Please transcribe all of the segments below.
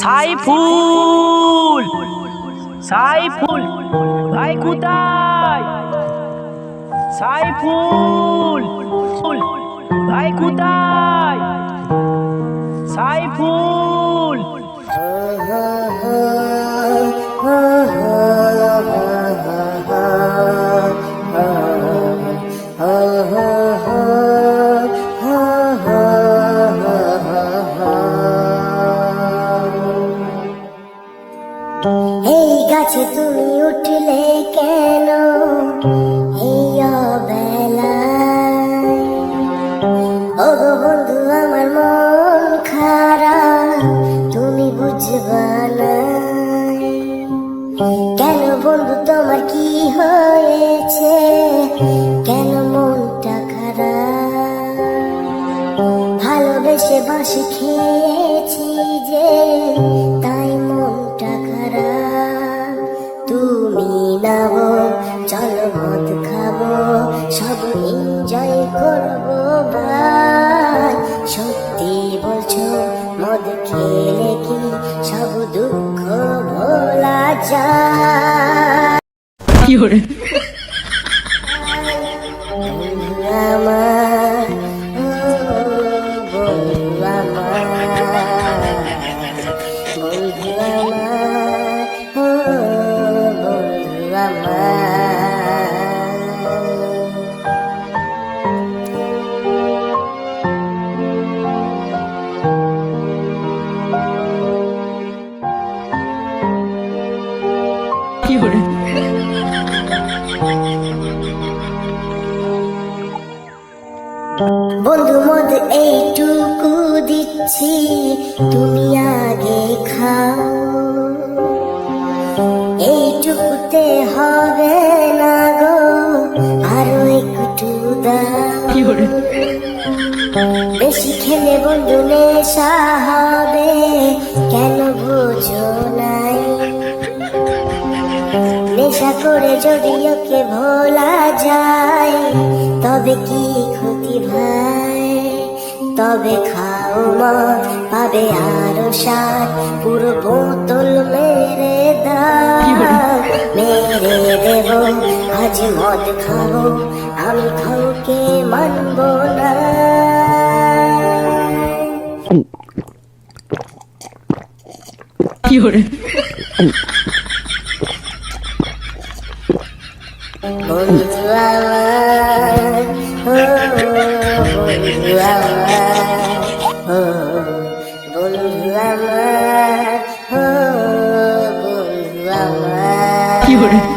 সাইফুল! সাইফুল! ভাই কোথায়? সাইফুল! ভাই কোথায়? সাইফুল! গাছে তুমি উঠলে কেন? এই অবেলায়। ও বন্ধু, আমার মন খারাপ, তুমি বুঝবা না। কেন বন্ধু, তোমার কি হয়েছে? কেন মনটা খারাপ? ভালোবেসে বাসি খেয়েছি যে মদ খাব সব এনজয় করব ভাই। সত্যি বলছো মদ খেলে কি সব দুঃখ ভোলা যায়? বন্ধু আমার বন্ধু মদ এইটুকু দিচ্ছি তুমি আগে খাও। এইটুকুতে হবে না গো আরও একটু দাও। বেশি খেলে বন্ধু নেশা হবে কেন বোঝো নাই নেশা করে যদি ওকে ভোলা যায়, তবে কি ক্ষতি ভাই? তবে খাও মদ, পাবে আরও সাত পুরো বোতল মেরে মেরে দেব, আজ মদ খাব, আমি খাওকে মানবো না। বন্ধু আমার ও বন্ধু আমার ও বন্ধু আমার ও বন্ধু আমার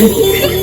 Ooh.